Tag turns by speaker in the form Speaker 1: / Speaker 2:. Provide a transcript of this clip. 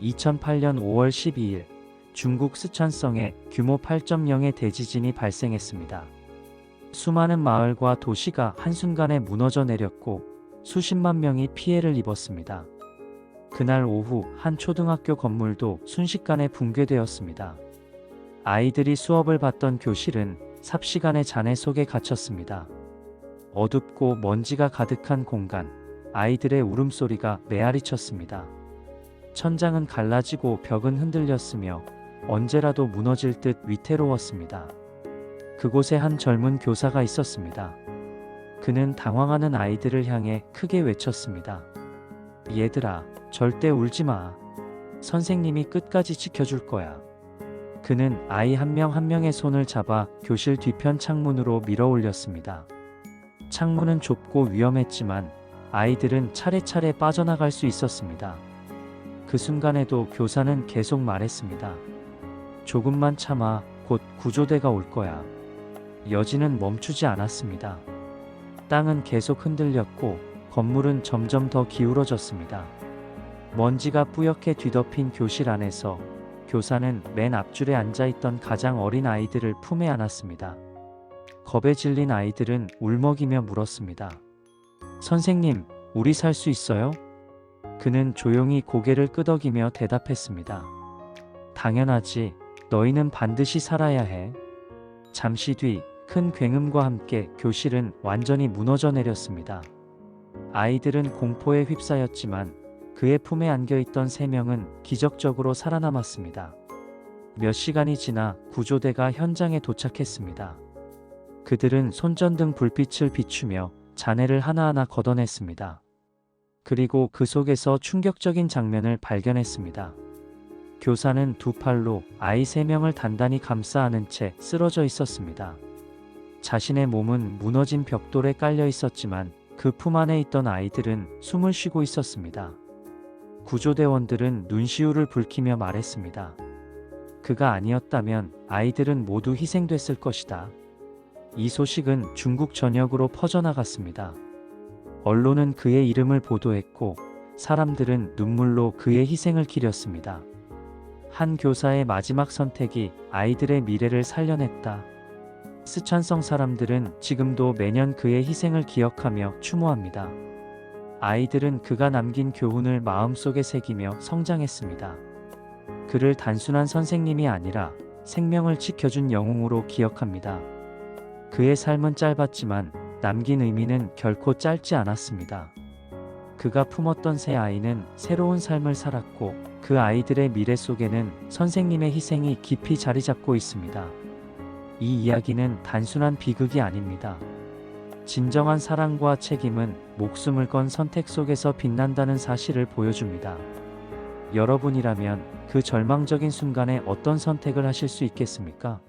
Speaker 1: 2008년 5월 12일 중국 스촨성에 규모 8.0의 대지진이 발생했습니다. 수많은 마을과 도시가 한순간에 무너져 내렸고 수십만 명이 피해를 입었습니다. 그날 오후 한 초등학교 건물도 순식간에 붕괴되었습니다. 아이들이 수업을 받던 교실은 삽시간의 잔해 속에 갇혔습니다. 어둡고 먼지가 가득한 공간, 아이들의 울음소리가 메아리 쳤습니다. 천장은 갈라지고 벽은 흔들렸으며 언제라도 무너질 듯 위태로웠습니다. 그곳에 한 젊은 교사가 있었습니다. 그는 당황하는 아이들을 향해 크게 외쳤습니다. 얘들아, 절대 울지 마. 선생님이 끝까지 지켜줄 거야. 그는 아이 한 명한 명의 손을 잡아 교실 뒤편 창문으로 밀어 올렸습니다. 창문은 좁고 위험했지만 아이들은 차례차례 빠져나갈 수 있었습니다. 그 순간에도 교사는 계속 말했습니다. 조금만 참아 곧 구조대가 올 거야. 여진은 멈추지 않았습니다. 땅은 계속 흔들렸고 건물은 점점 더 기울어졌습니다. 먼지가 뿌옇게 뒤덮인 교실 안에서 교사는 맨 앞줄에 앉아있던 가장 어린 아이들을 품에 안았습니다. 겁에 질린 아이들은 울먹이며 물었습니다. 선생님, 우리 살 수 있어요? 그는 조용히 고개를 끄덕이며 대답했습니다. 당연하지. 너희는 반드시 살아야 해. 잠시 뒤 큰 굉음과 함께 교실은 완전히 무너져 내렸습니다. 아이들은 공포에 휩싸였지만 그의 품에 안겨 있던 세 명은 기적적으로 살아남았습니다. 몇 시간이 지나 구조대가 현장에 도착했습니다. 그들은 손전등 불빛을 비추며 잔해를 하나하나 걷어냈습니다. 그리고 그 속에서 충격적인 장면을 발견했습니다. 교사는 두 팔로 아이 세 명을 단단히 감싸 안은 채 쓰러져 있었습니다. 자신의 몸은 무너진 벽돌에 깔려 있었지만 그 품 안에 있던 아이들은 숨을 쉬고 있었습니다. 구조대원들은 눈시울을 붉히며 말했습니다. 그가 아니었다면 아이들은 모두 희생됐을 것이다. 이 소식은 중국 전역으로 퍼져나갔습니다. 언론은 그의 이름을 보도했고 사람들은 눈물로 그의 희생을 기렸습니다. 한 교사의 마지막 선택이 아이들의 미래를 살려냈다. 스촨성 사람들은 지금도 매년 그의 희생을 기억하며 추모합니다. 아이들은 그가 남긴 교훈을 마음속에 새기며 성장했습니다. 그를 단순한 선생님이 아니라 생명을 지켜준 영웅으로 기억합니다. 그의 삶은 짧았지만 남긴 의미는 결코 짧지 않았습니다. 그가 품었던 새 아이는 새로운 삶을 살았고 그 아이들의 미래 속에는 선생님의 희생이 깊이 자리 잡고 있습니다. 이 이야기는 단순한 비극이 아닙니다. 진정한 사랑과 책임은 목숨을 건 선택 속에서 빛난다는 사실을 보여줍니다. 여러분이라면 그 절망적인 순간에 어떤 선택을 하실 수 있겠습니까?